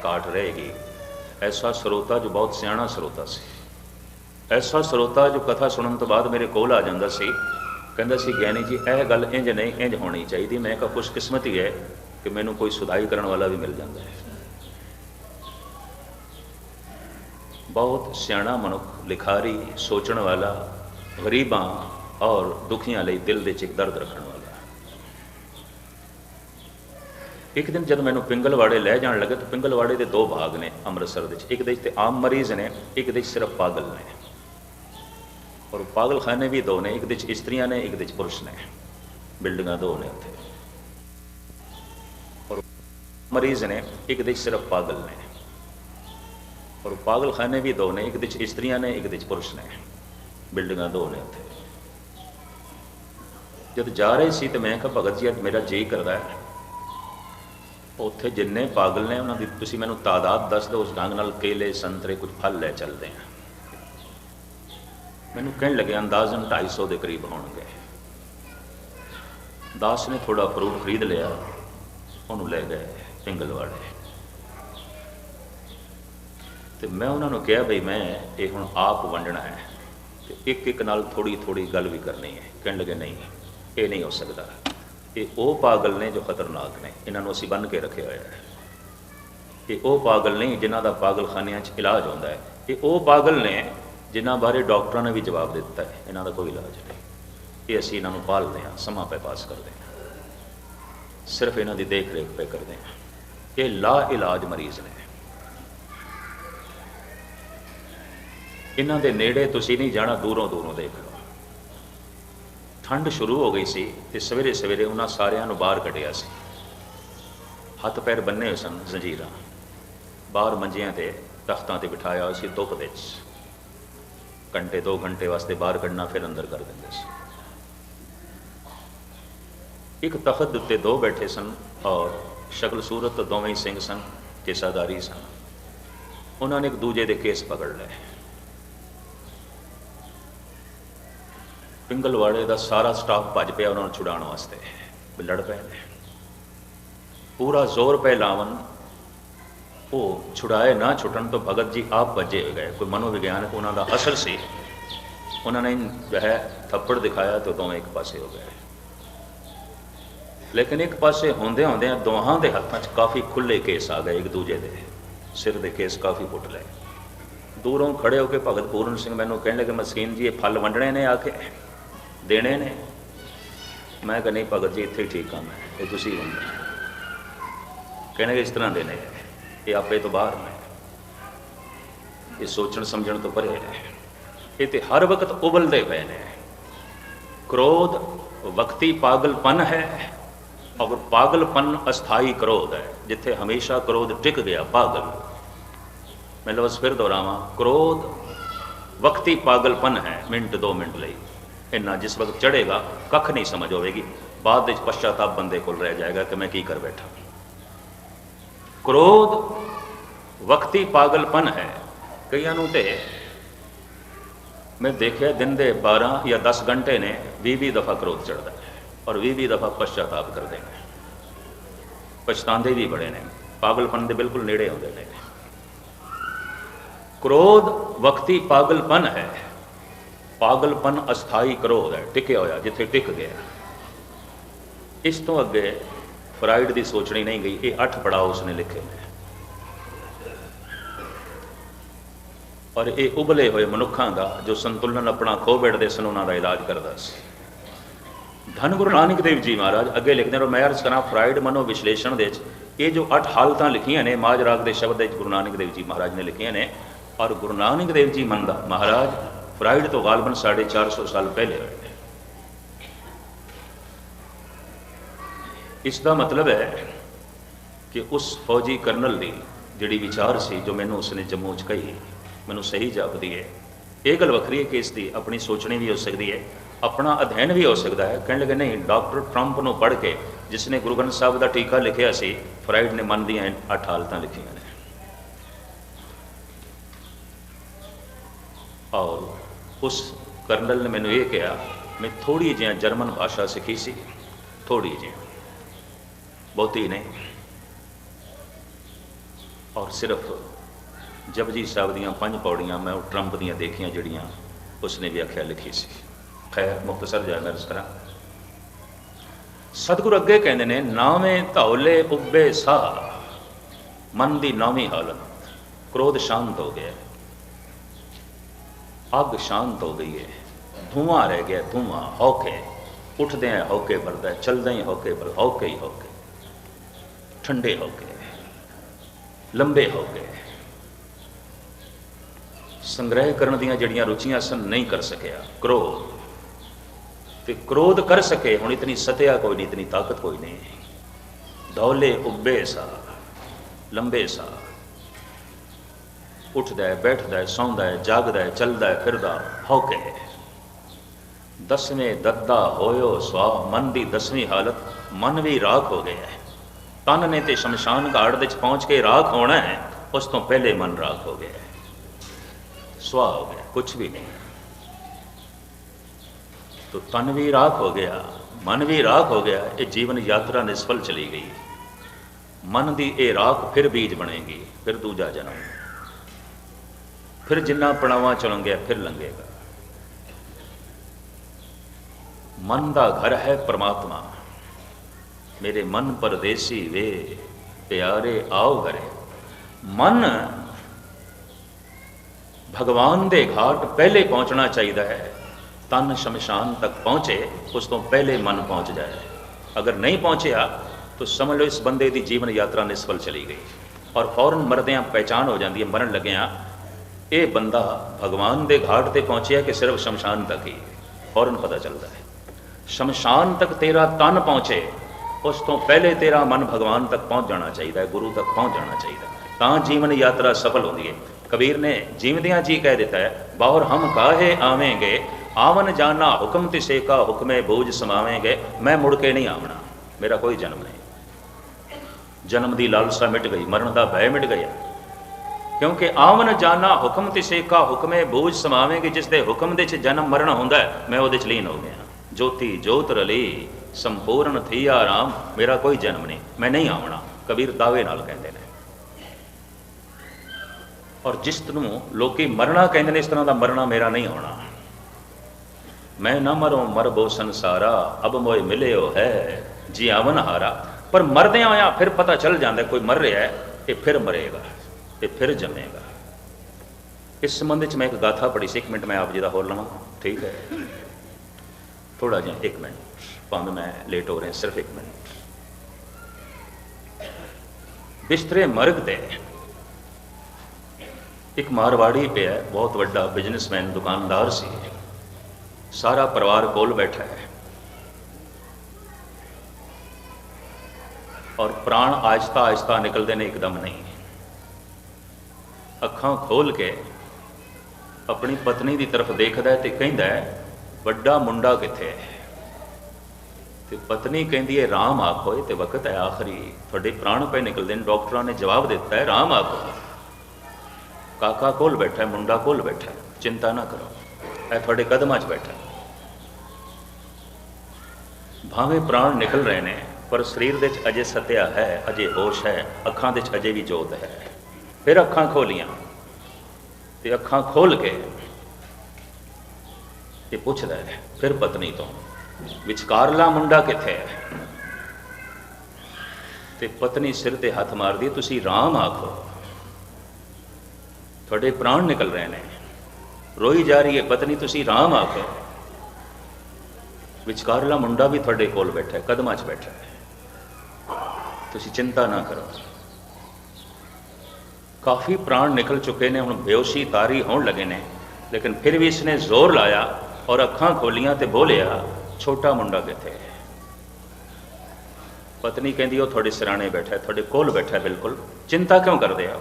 A: ਘਾਟ ਰਹੇਗੀ ਐਸਾ ਸਰੋਤਾ ਜੋ ਬਹੁਤ ਸਿਆਣਾ ਸਰੋਤਾ ਸੀ। ਐਸਾ ਸਰੋਤਾ ਜੋ ਕਥਾ ਸੁਣਨ ਤੋਂ ਬਾਅਦ ਮੇਰੇ ਕੋਲ ਆ ਜਾਂਦਾ ਸੀ। ਕਹਿੰਦਾ ਸੀ, ਗਿਆਨੀ ਜੀ, ਇਹ ਗੱਲ ਇੰਜ ਨਹੀਂ ਇੰਜ ਹੋਣੀ ਚਾਹੀਦੀ। ਮੈਂ ਕਿਹਾ ਹੀ ਹੈ ਕਿ ਮੈਨੂੰ ਕੋਈ ਸੁਧਾਈ ਕਰਨ ਵਾਲਾ ਵੀ ਮਿਲ ਜਾਂਦਾ ਹੈ। ਬਹੁਤ ਸਿਆਣਾ ਮਨੁੱਖ, ਲਿਖਾਰੀ, ਸੋਚਣ ਵਾਲਾ, ਗਰੀਬਾਂ ਔਰ ਦੁਖੀਆਂ ਲਈ ਦਿਲ ਦੇ ਚ ਇੱਕ ਦਰਦ ਰੱਖਣ ਵਾਲਾ ਇੱਕ ਦਿਨ ਜਦ ਮੈਨੂੰ ਪਿੰਗਲਵਾੜੇ ਲੈ ਜਾਣ ਲੱਗੇ, ਤਾਂ ਪਿੰਗਲਵਾੜੇ ਦੇ ਦੋ ਭਾਗ ਨੇ ਅੰਮ੍ਰਿਤਸਰ ਦੇ ਵਿੱਚ। ਇੱਕ ਦੇ ਵਿੱਚ ਤੇ ਆਮ ਮਰੀਜ਼ ਨੇ, ਇੱਕ ਦੇ ਸਿਰਫ ਪਾਗਲ ਨੇ। ਔਰ ਪਾਗਲਖਾਨੇ ਵੀ ਦੋ ਨੇ, ਇੱਕ ਦੇ ਵਿੱਚ ਇਸਤਰੀਆਂ ਨੇ, ਇੱਕ ਦੇ ਵਿੱਚ ਪੁਰਸ਼ ਨੇ। ਬਿਲਡਿੰਗਾਂ ਦੋ ਨੇ ਉੱਥੇ। ਔਰ ਮਰੀਜ਼ ਨੇ, ਇੱਕ ਦੇ ਵਿੱਚ ਸਿਰਫ ਪਾਗਲ ਨੇ। ਔਰ ਪਾਗਲਖਾਨੇ ਵੀ ਦੋ ਨੇ, ਇੱਕ ਦੇ ਵਿੱਚ ਇਸਤਰੀਆਂ ਨੇ, ਇੱਕ ਦੇ ਵਿੱਚ ਪੁਰਸ਼ ਨੇ। ਬਿਲਡਿੰਗਾਂ ਦੋ ਨੇ ਉੱਥੇ। ਜਦ ਜਾ ਰਹੇ ਸੀ ਤੇ ਮੈਂ ਕਿਹਾ, ਭਗਤ ਜੀ, ਅੱਜ ਮੇਰਾ ਜੀ ਕਰਦਾ ਹੈ। ਉੱਥੇ ਜਿੰਨੇ ਪਾਗਲ ਨੇ, ਉਹਨਾਂ ਦੀ ਤੁਸੀਂ ਮੈਨੂੰ ਤਾਦਾਦ ਦੱਸ ਦਿਓ, ਉਸ ਢੰਗ ਨਾਲ ਕੇਲੇ, ਸੰਤਰੇ, ਕੁਝ ਫਲ ਲੈ ਚੱਲਦੇ ਆ। ਮੈਨੂੰ ਕਹਿਣ ਲੱਗੇ ਅੰਦਾਜ਼ਨ 250 ਦੇ ਕਰੀਬ ਹੋਣਗੇ ਦਾਸ ਨੇ ਥੋੜਾ ਫਰੂਟ ਖਰੀਦ ਲਿਆ, ਉਹਨੂੰ ਲੈ ਗਏ ਪਿੰਗਲਵਾੜੇ ਤੇ ਮੈਂ ਉਹਨਾਂ ਨੂੰ ਕਿਹਾ ਬਈ ਮੈਂ ਇਹ ਹੁਣ ਆਪ ਵੰਡਣਾ ਹੈ, ਤੇ ਇੱਕ ਇੱਕ ਨਾਲ ਥੋੜੀ ਥੋੜੀ ਗੱਲ ਵੀ ਕਰਨੀ ਹੈ। ਕਹਿਣ ਲੱਗੇ, ਨਹੀਂ, ਇਹ ਨਹੀਂ ਹੋ ਸਕਦਾ। ਇਹ ਉਹ ਪਾਗਲ ਨੇ ਜੋ ਖਤਰਨਾਕ ਨੇ, ਇਹਨਾਂ ਨੂੰ ਅਸੀਂ ਬੰਨ ਕੇ ਰੱਖਿਆ ਹੋਇਆ ਹੈ। ਇਹ ਉਹ ਪਾਗਲ ਨਹੀਂ ਜਿਨ੍ਹਾਂ ਦਾ ਪਾਗਲਖਾਨਿਆਂ 'ਚ ਇਲਾਜ ਹੁੰਦਾ ਹੈ। ਇਹ ਉਹ ਪਾਗਲ ਨੇ ਜਿਨ੍ਹਾਂ ਬਾਰੇ ਡਾਕਟਰਾਂ ਨੇ ਵੀ ਜਵਾਬ ਦਿੱਤਾ ਹੈ, ਇਹਨਾਂ ਦਾ ਕੋਈ ਇਲਾਜ ਨਹੀਂ। ਇਹ ਅਸੀਂ ਇਹਨਾਂ ਨੂੰ ਪਾਲਦੇ ਹਾਂ, ਸਮਾਂ ਪੈ ਪਾਸ ਕਰਦੇ ਹਾਂ। ਸਿਰਫ ਇਹਨਾਂ ਦੀ ਦੇਖ ਰੇਖ ਪੇ ਕਰਦੇ ਹਾਂ। ਇਹ ਲਾ ਇਲਾਜ ਮਰੀਜ਼ ਨੇ। ਇਹਨਾਂ ਦੇ ਨੇੜੇ ਤੁਸੀਂ ਨਹੀਂ ਜਾਣਾ, ਦੂਰੋਂ ਦੂਰੋਂ ਦੇਖ ਲਓ। ਠੰਡ ਸ਼ੁਰੂ ਹੋ ਗਈ ਸੀ ਤੇ ਸਵੇਰੇ ਸਵੇਰੇ ਉਹਨਾਂ ਸਾਰਿਆਂ ਨੂੰ ਬਾਹਰ ਕੱਢਿਆ ਸੀ। ਹੱਥ ਪੈਰ ਬੰਨੇ ਹੋਏ ਸਨ ਜ਼ੰਜੀਰਾਂ। ਬਾਹਰ ਮੰਜਿਆਂ ਤੇ ਤਖਤਾਂ ਤੇ ਬਿਠਾਇਆ ਹੋਇਆ ਸੀ ਧੁੱਪ ਵਿੱਚ। ਘੰਟੇ 2 ਘੰਟੇ ਵਾਸਤੇ ਬਾਹਰ ਕੱਢਣਾ, ਫਿਰ ਅੰਦਰ ਕਰ ਦਿੰਦੇ ਸੀ। ਇੱਕ ਤਖਤ ਉੱਤੇ ਦੋ ਬੈਠੇ ਸਨ ਔਰ ਸ਼ਕਲ ਸੂਰਤ ਦੋਵੇਂ ਹੀ ਸਿੰਘ ਸਨ, ਕਿਸਾਦਾਰੀ ਸਨ। ਉਹਨਾਂ ਨੇ ਇੱਕ ਦੂਜੇ ਦੇ ਕੇਸ ਪਕੜ ਲਏ। ਪਿੰਗਲਵਾੜੇ ਦਾ ਸਾਰਾ ਸਟਾਫ ਭੱਜ ਪਿਆ ਉਹਨਾਂ ਨੂੰ ਛੁਡਾਉਣ ਵਾਸਤੇ। ਲੜ ਪਏ ਨੇ। ਪੂਰਾ ਜ਼ੋਰ ਪੈ ਲਾਵਨ ਉਹ ਛੁਡਾਏ ਨਾ ਛੁੱਟਣ ਤੋਂ ਭਗਤ ਜੀ ਆਪ ਭੱਜੇ ਗਏ। ਕੋਈ ਮਨੋਵਿਗਿਆਨਕ ਉਹਨਾਂ ਦਾ ਅਸਲ ਸੀ। ਉਹਨਾਂ ਨੇ ਵਹਿ ਥੱਪੜ ਦਿਖਾਇਆ ਤਾਂ ਦੋਵੇਂ ਇੱਕ ਪਾਸੇ ਹੋ ਗਏ। ਲੇਕਿਨ ਇੱਕ ਪਾਸੇ ਹੁੰਦੇ ਹੁੰਦੇ ਦੋਹਾਂ ਦੇ ਹੱਥਾਂ 'ਚ ਕਾਫੀ ਖੁੱਲੇ ਕੇਸ ਆ ਗਏ ਇੱਕ ਦੂਜੇ ਦੇ। ਸਿਰ ਦੇ ਕੇਸ ਕਾਫੀ ਫੁੱਟ ਲਏ। ਦੂਰੋਂ ਖੜੇ ਹੋ ਕੇ ਭਗਤ ਪੂਰਨ ਸਿੰਘ ਮੈਨੂੰ ਕਹਿਣ ਲੱਗੇ ਮਸਕੀਨ ਜੀ, ਇਹ ਫਲ ਵੰਡਣੇ ਨੇ ਆ ਕੇ? ਦੇਣੇ ਨੇ? ਮੈਂ ਕਿਹਾ, ਨਹੀਂ ਭਗਤ ਜੀ, ਇੱਥੇ ਹੀ ਠੀਕ ਕੰਮ ਹੈ ਇਹ ਤੁਸੀਂ ਵੰਡੋ। ਕਹਿੰਦੇ ਇਸ ਤਰ੍ਹਾਂ ਦੇਣੇ ਨੇ ਇਹ ਆਪੇ ਤੋਂ ਬਾਹਰ ਨੇ ਇਹ ਸੋਚਣ ਸਮਝਣ ਤੋਂ ਪਰੇ ਨੇ ਇਹ ਤੇ ਹਰ ਵਕਤ ਉਬਲਦੇ ਪਏ ਨੇ। ਕ੍ਰੋਧ ਵਕਤੀ ਪਾਗਲਪਨ ਹੈ। ਔਰ ਪਾਗਲਪਨ ਅਸਥਾਈ ਕ੍ਰੋਧ ਹੈ, ਜਿੱਥੇ ਹਮੇਸ਼ਾ ਕ੍ਰੋਧ ਟਿਕ ਗਿਆ ਪਾਗਲ। ਮੈਂ ਲਫ਼ਜ਼ ਫਿਰ ਦੁਹਰਾਵਾਂ। ਕ੍ਰੋਧ ਵਕਤੀ ਪਾਗਲਪਨ ਹੈ, ਮਿੰਟ 2 ਮਿੰਟ ਲਈ। ਇੰਨਾ ਜਿਸ ਵਕਤ ਚੜੇਗਾ ਕੱਖ ਨਹੀਂ ਸਮਝ ਹੋਵੇਗੀ। ਬਾਅਦ ਵਿੱਚ ਪਛਤਾਤਾਪ ਬੰਦੇ ਕੋਲ ਰਹਿ ਜਾਏਗਾ ਕਿ ਮੈਂ ਕੀ ਕਰ ਬੈਠਾ। ਕ੍ਰੋਧ, ਵਕਤੀ ਪਾਗਲਪਨ ਹੈ। ਕਈਆਂ ਨੂੰ ਤੇ ਮੈਂ ਦੇਖਿਆ ਦਿਨ ਦੇ 12 ਜਾਂ 10 ਘੰਟੇ ਨੇ 20-20 ਦਫਾ ਕ੍ਰੋਧ ਚੜਦਾ ਹੈ ਔਰ 20-20 ਦਫਾ ਪਛਤਾਤਾਪ ਕਰਦੇ ਨੇ। ਪਛਤਾਉਂਦੇ ਵੀ ਬੜੇ ਨੇ। ਪਾਗਲਪਨ ਦੇ ਬਿਲਕੁਲ ਨੇੜੇ ਆਉਂਦੇ ਨੇ। ਕ੍ਰੋਧ, ਵਕਤੀ ਪਾਗਲਪਨ ਹੈ। ਪਾਗਲਪਨ ਅਸਥਾਈ ਕ੍ਰੋਧ ਹੈ। ਟਿਕਿਆ ਹੋਇਆ ਜਿੱਥੇ ਟਿਕ ਗਿਆ। ਇਸ ਤੋਂ ਅੱਗੇ ਫਰਾਇਡ ਦੀ ਸੋਚਣੀ ਨਹੀਂ ਗਈ, ਇਹ ਅੱਠ ਪੜਾਅ ਉਸਨੇ ਲਿਖੇ। ਨੇ ਔਰ ਇਹ ਉਬਲੇ ਹੋਏ ਮਨੁੱਖਾਂ ਦਾ, ਜੋ ਸੰਤੁਲਨ ਆਪਣਾ ਖੋ ਬੈਠਦੇ ਸਨ, ਉਹਨਾਂ ਦਾ ਇਲਾਜ ਕਰਦਾ ਸੀ। ਧੰਨ ਗੁਰੂ ਨਾਨਕ ਦੇਵ ਜੀ ਮਹਾਰਾਜ, ਅੱਗੇ ਲਿਖਦੇ ਨੇ ਮੈਂ ਅਰਜ਼ ਕਰਾਂ ਫਰਾਇਡ ਮਨੋ ਵਿਸ਼ਲੇਸ਼ਣ ਦੇ ਵਿੱਚ, ਇਹ ਜੋ ਅੱਠ ਹਾਲਤਾਂ ਲਿਖੀਆਂ ਨੇ ਮਾਜ ਰਾਗ ਦੇ ਸ਼ਬਦ ਵਿੱਚ ਗੁਰੂ ਨਾਨਕ ਦੇਵ ਜੀ ਮਹਾਰਾਜ ਨੇ ਲਿਖੀਆਂ ਨੇ, ਔਰ ਗੁਰੂ ਨਾਨਕ ਦੇਵ ਜੀ ਮੰਨਦਾ, ਮਹਾਰਾਜ ਫਰਾਇਡ ਤੋਂ ਗਾਲਬਨ 450 ਸਾਲ ਪਹਿਲੇ ਹੋਏ ਨੇ ਇਸ ਦਾ ਮਤਲਬ ਹੈ ਕਿ ਉਸ ਫੌਜੀ ਕਰਨਲ ਦੀ ਜਿਹੜੀ ਵਿਚਾਰ ਸੀ, ਜੋ ਮੈਨੂੰ ਉਸਨੇ ਜੰਮੂ 'ਚ ਕਹੀ, ਮੈਨੂੰ ਸਹੀ ਜਾਪਦੀ ਹੈ। ਇਹ ਗੱਲ ਵੱਖਰੀ ਹੈ ਕਿ ਇਸ ਦੀ ਆਪਣੀ ਸੋਚਣੀ ਵੀ ਹੋ ਸਕਦੀ ਹੈ, ਆਪਣਾ ਅਧਿਐਨ ਵੀ ਹੋ ਸਕਦਾ ਹੈ। ਕਹਿਣ ਲੱਗੇ, ਨਹੀਂ, ਡਾਕਟਰ ਟਰੰਪ ਨੂੰ ਪੜ੍ਹ ਕੇ ਜਿਸ ਨੇ ਗੁਰੂ ਗ੍ਰੰਥ ਸਾਹਿਬ ਦਾ ਟੀਕਾ ਲਿਖਿਆ ਸੀ ਫਰਾਈਡ ਨੇ ਮਨ ਦੀਆਂ ਅੱਠ ਹਾਲਤਾਂ ਲਿਖੀਆਂ ਨੇ। ਔਰ ਉਸ ਕਰਨਲ ਨੇ ਮੈਨੂੰ ਇਹ ਕਿਹਾ, ਮੈਂ ਥੋੜੀ ਜਿਹੀ ਜਰਮਨ ਭਾਸ਼ਾ ਸਿੱਖੀ ਸੀ ਥੋੜੀ ਜਿਹੀ ਬਹੁਤੀ ਨਹੀਂ। ਔਰ ਸਿਰਫ ਜਪਜੀ ਸਾਹਿਬ ਦੀਆਂ ਪੰਜ ਪੌੜੀਆਂ ਮੈਂ ਉਹ ਟਰੰਪ ਦੀਆਂ ਦੇਖੀਆਂ ਜਿਹੜੀਆਂ ਉਸਨੇ ਵਿਆਖਿਆ ਲਿਖੀ ਸੀ। ਖੈਰ ਮੁਖਤਸਰ ਜਾਇ ਮੈਂ ਇਸ ਸਤਿਗੁਰ ਅੱਗੇ ਕਹਿੰਦੇ ਨੇ, ਨਾਵੇਂ ਧੌਲੇ ਉੱਬੇ ਸਾ ਮਨ ਦੀ ਨੌਵੀਂ ਹਾਲਤ, ਕ੍ਰੋਧ ਸ਼ਾਂਤ ਹੋ ਗਿਆ। ਅੱਗ ਸ਼ਾਂਤ ਹੋ ਗਈ ਹੈ ਧੂਆਂ ਰਹਿ ਗਿਆ, ਧੂਆਂ ਹੌਕੇ ਉੱਠਦੇ ਆ ਹੌਕੇ ਵਰਦਾ ਚਲਦੇ ਹੀ ਹੌਕੇ ਵਰ ਹੌਕੇ ਹੀ ਹੌਕੇ ਠੰਡੇ ਹੋ ਕੇ ਲੰਬੇ ਹੋ ਕੇ ਸੰਗ੍ਰਹਿ ਕਰਨ ਦੀਆਂ ਜਿਹੜੀਆਂ ਰੁਚੀਆਂ ਸਨ, ਨਹੀਂ ਕਰ ਸਕਿਆ। ਕ੍ਰੋਧ। ਤੇ ਕ੍ਰੋਧ ਕਰ ਸਕੇ, ਹੁਣ ਇਤਨੀ ਸਤਿਆ ਕੋਈ ਨਹੀਂ, ਇਤਨੀ ਤਾਕਤ ਕੋਈ ਨਹੀਂ। ਦੌਲੇ ਉੱਬੇ ਸਾ, ਲੰਬੇ ਸਾ। ਉੱਠਦਾ ਹੈ, ਬੈਠਦਾ ਹੈ, ਸੌਂਦਾ ਹੈ, ਜਾਗਦਾ ਹੈ, ਚੱਲਦਾ ਹੈ, ਫਿਰਦਾ, ਹੌਕੇ। ਦਸਵੇਂ ਦੱਦਾ ਹੋਇਓ ਸਵਾ ਮਨ ਦੀ ਦਸਵੀਂ ਹਾਲਤ, ਮਨ ਵੀ ਰਾਖ ਹੋ ਗਿਆ ਹੈ। ਤਨ ਨੇ ਤੇ ਸ਼ਮਸ਼ਾਨ ਘਾਟ ਵਿੱਚ ਪਹੁੰਚ ਕੇ ਰਾਖ ਹੋਣਾ ਹੈ, ਉਸ ਤੋਂ ਪਹਿਲੇ ਮਨ ਰਾਖ ਹੋ ਗਿਆ ਹੈ। ਸਵਾ ਹੋ ਗਿਆ ਕੁਝ ਵੀ ਨਹੀਂ। ਤੋ ਤਨ ਵੀ ਰਾਖ ਹੋ ਗਿਆ, ਮਨ ਵੀ ਰਾਖ ਹੋ ਗਿਆ, ਇਹ ਜੀਵਨ ਯਾਤਰਾ ਨਿਸਫਲ ਚਲੀ ਗਈ। ਮਨ ਦੀ ਇਹ ਰਾਖ ਫਿਰ ਬੀਜ ਬਣੇਗੀ, ਫਿਰ ਦੂਜਾ ਜਨਮ। ਫਿਰ ਜਿੰਨਾ ਪਣਾਵਾ ਚਲਣਗੇ ਫਿਰ ਲੰਘੇਗਾ। ਮਨ ਦਾ ਘਰ ਹੈ ਪਰਮਾਤਮਾ। ਮੇਰੇ ਮਨ ਪਰਦੇਸੀ ਵੇ ਪਿਆਰੇ ਆਓ ਘਰੇ ਮਨ ਭਗਵਾਨ ਦੇ ਘਾਟ ਪਹਿਲੇ ਪਹੁੰਚਣਾ ਚਾਹੀਦਾ ਹੈ ਤਨ ਸ਼ਮਸ਼ਾਨ ਤੱਕ ਪਹੁੰਚੇ ਉਸ ਤੋਂ ਪਹਿਲੇ ਮਨ ਪਹੁੰਚ ਜਾਏ ਅਗਰ ਨਹੀਂ ਪਹੁੰਚਿਆ ਤਾਂ ਸਮਝ ਲਓ ਇਸ ਬੰਦੇ ਦੀ ਜੀਵਨ ਯਾਤਰਾ ਨਿਸਫਲ ਚਲੀ ਗਈ ਔਰ ਫੌਰਨ ਮਰਦਿਆਂ ਪਹਿਚਾਨ ਹੋ ਜਾਂਦੀ ਹੈ ਮਰਨ ਲੱਗਿਆਂ ਇਹ ਬੰਦਾ ਭਗਵਾਨ ਦੇ ਘਾਟ ਤੇ ਪਹੁੰਚਿਆ ਕਿ ਸਿਰਫ ਸ਼ਮਸ਼ਾਨ ਤੱਕ ਹੀ ਫੌਰਨ ਪਤਾ ਚੱਲਦਾ ਹੈ ਸ਼ਮਸ਼ਾਨ ਤੱਕ ਤੇਰਾ ਤਨ ਪਹੁੰਚੇ ਉਸ ਤੋਂ ਪਹਿਲੇ ਤੇਰਾ ਮਨ ਭਗਵਾਨ ਤੱਕ ਪਹੁੰਚ ਜਾਣਾ ਚਾਹੀਦਾ ਹੈ ਗੁਰੂ ਤੱਕ ਪਹੁੰਚ ਜਾਣਾ ਚਾਹੀਦਾ। ਤਾਂ ਜੀਵਨ ਯਾਤਰਾ ਸਫਲ ਹੁੰਦੀ ਹੈ ਕਬੀਰ ਨੇ ਜੀਵਦਿਆਂ ਜੀ ਕਹਿ ਦਿੱਤਾ ਹੈ, ਬਾਹਰ ਹਮ ਕਾਹੇ ਆਵੇਂਗੇ? ਆਵਨ ਜਾਣਾ ਹੁਕਮ ਤੇ ਸੇਕਾ ਹੁਕਮੇ ਬੋਝ ਸਮਾਵੇਂਗੇ। ਮੈਂ ਮੁੜ ਕੇ ਨਹੀਂ ਆਵਣਾ। ਮੇਰਾ ਕੋਈ ਜਨਮ ਨਹੀਂ। ਜਨਮ ਦੀ ਲਾਲਸਾ ਮਿਟ ਗਈ, ਮਰਨ ਦਾ ਭੈ ਮਿਟ ਗਿਆ। ਕਿਉਂਕਿ ਆਵਨ ਜਾਣਾ ਹੁਕਮ ਤੇ ਸੇਕਾ ਹੁਕਮੇ ਬੋਝ ਸਮਾਵੇਂਗੇ, ਜਿਸ ਦੇ ਹੁਕਮ ਦੇ ਚ ਜਨਮ ਮਰਨ ਹੁੰਦਾ ਮੈਂ ਉਹਦੇ ਚ ਲੀਨ ਹੋ ਗਿਆ। ਜੋਤੀ ਜੋਤ ਰਲੀ। ਸੰਪੂਰਨ ਥੀ ਆਰਾਮ, ਮੇਰਾ ਕੋਈ ਜਨਮ ਨਹੀਂ, ਮੈਂ ਨਹੀਂ ਆਉਣਾ ਕਬੀਰ ਦਾਵੇ ਨਾਲ ਕਹਿੰਦੇ ਨੇ। ਔਰ ਜਿਸ ਨੂੰ ਲੋਕੀ ਮਰਨਾ ਕਹਿੰਦੇ ਨੇ, ਇਸ ਤਰ੍ਹਾਂ ਦਾ ਮਰਨਾ ਮੇਰਾ ਨਹੀਂ ਆਉਣਾ। ਮੈਂ ਨਾ ਮਰੋ, ਮਰਬੋ ਸੰਸਾਰਾ, ਅਬ ਮੋਏ ਮਿਲਿਓ ਹੈ, ਜੀ ਆਵਨ ਹਾਰਾ। ਪਰ ਮਰਦਿਆਂ ਹੋਇਆ ਫਿਰ ਪਤਾ ਚੱਲ ਜਾਂਦਾ, ਕੋਈ ਮਰ ਰਿਹਾ ਹੈ, ਇਹ ਫਿਰ ਮਰੇਗਾ, ਇਹ ਫਿਰ ਜੰਮੇਗਾ। ਇਸ ਸੰਬੰਧ ਵਿੱਚ ਮੈਂ ਇੱਕ ਗਾਥਾ ਪੜ੍ਹੀ ਸੀ, ਇੱਕ ਮਿੰਟ ਮੈਂ ਆਪ ਜੀ ਦਾ ਹੋਰ ਲਵਾਂ। ਠੀਕ ਹੈ। ਥੋੜਾ ਜਿਹਾ, ਇੱਕ ਮਿੰਟ। ਭਾਵੇਂ ਮੈਂ ਲੇਟ ਹੋ ਰਿਹਾ, ਸਿਰਫ ਇੱਕ ਮਿੰਟ। ਬਿਸਤਰੇ ਮਰਗ ਤੇ ਇੱਕ ਮਾਰਵਾੜੀ ਪਿਆ ਬਹੁਤ ਵੱਡਾ ਬਿਜ਼ਨਸਮੈਨ ਦੁਕਾਨਦਾਰ ਸੀ। ਸਾਰਾ ਪਰਿਵਾਰ ਕੋਲ ਬੈਠਾ ਹੈ। ਔਰ ਪ੍ਰਾਣ ਆਇਸਤਾ ਆਇਸਤਾ ਨਿਕਲਦੇ ਨੇ, ਇੱਕਦਮ ਨਹੀਂ। ਅੱਖਾਂ ਖੋਲ ਕੇ ਆਪਣੀ ਪਤਨੀ ਦੀ ਤਰਫ ਦੇਖਦਾ ਹੈ ਤੇ ਕਹਿੰਦਾ ਹੈ ਵੱਡਾ ਮੁੰਡਾ ਕਿੱਥੇ ਹੈ? ਤੇ ਪਤਨੀ ਕਹਿੰਦੀ ਹੈ, ਰਾਮ ਆਖੋ ਤੇ ਵਕਤ ਹੈ ਆਖਰੀ। ਤੁਹਾਡੇ ਪ੍ਰਾਣ ਪੈ ਨਿਕਲਦੇ ਨੇ। ਡਾਕਟਰਾਂ ਨੇ ਜਵਾਬ ਦਿੱਤਾ ਹੈ, ਰਾਮ ਆਖੋ। ਕਾਕਾ ਕੋਲ ਬੈਠਾ ਹੈ, ਮੁੰਡਾ ਕੋਲ ਬੈਠਾ ਹੈ। ਚਿੰਤਾ ਨਾ ਕਰੋ। ਇਹ ਤੁਹਾਡੇ ਕਦਮਾਂ 'ਚ ਬੈਠਾ ਭਾਵੇਂ ਪ੍ਰਾਣ ਨਿਕਲ ਰਹੇ ਨੇ, ਪਰ ਸਰੀਰ ਦੇ 'ਚ ਅਜੇ ਸਤਿਆ ਹੈ, ਅਜੇ ਹੋਸ਼ ਹੈ। ਅੱਖਾਂ ਦੇ 'ਚ ਅਜੇ ਵੀ ਜੋਤ ਹੈ। ਫਿਰ ਅੱਖਾਂ ਖੋਲੀਆਂ। ਤੇ ਅੱਖਾਂ ਖੋਲ ਕੇ ਇਹ ਪੁੱਛਦਾ ਹੈ, ਫਿਰ ਪਤਨੀ ਤੋਂ, ਵਿਚਕਾਰਲਾ ਮੁੰਡਾ ਕਿੱਥੇ ਹੈ? ਤੇ ਪਤਨੀ ਸਿਰ ਤੇ ਹੱਥ ਮਾਰਦੀ, ਤੁਸੀਂ ਰਾਮ ਆਖੋ, ਤੁਹਾਡੇ ਪ੍ਰਾਣ ਨਿਕਲ ਰਹੇ ਨੇ। ਰੋਈ ਜਾ ਰਹੀ ਹੈ ਪਤਨੀ, ਤੁਸੀਂ ਰਾਮ ਆਖੋ। ਵਿਚਕਾਰਲਾ ਮੁੰਡਾ ਵੀ ਤੁਹਾਡੇ ਕੋਲ ਬੈਠਾ ਹੈ, ਕਦਮਾਂ 'ਚ ਬੈਠਾ ਹੈ। ਤੁਸੀਂ ਚਿੰਤਾ ਨਾ ਕਰੋ। ਕਾਫੀ ਪ੍ਰਾਣ ਨਿਕਲ ਚੁੱਕੇ ਨੇ, ਹੁਣ ਬੇਹੋਸ਼ੀ ਤਾਰੀ ਹੋਣ ਲੱਗੇ ਨੇ, ਲੇਕਿਨ ਫਿਰ ਵੀ ਇਸਨੇ ਜ਼ੋਰ ਲਾਇਆ ਔਰ ਅੱਖਾਂ ਖੋਲੀਆਂ ਤੇ ਬੋਲਿਆ ਛੋਟਾ ਮੁੰਡਾ ਕਿੱਥੇ? ਹੈ ਪਤਨੀ ਕਹਿੰਦੀ ਉਹ ਤੁਹਾਡੇ ਸਿਰਾਣੇ ਬੈਠਾ ਤੁਹਾਡੇ ਕੋਲ ਬੈਠਾ ਬਿਲਕੁਲ। ਚਿੰਤਾ ਕਿਉਂ ਕਰਦੇ ਆ?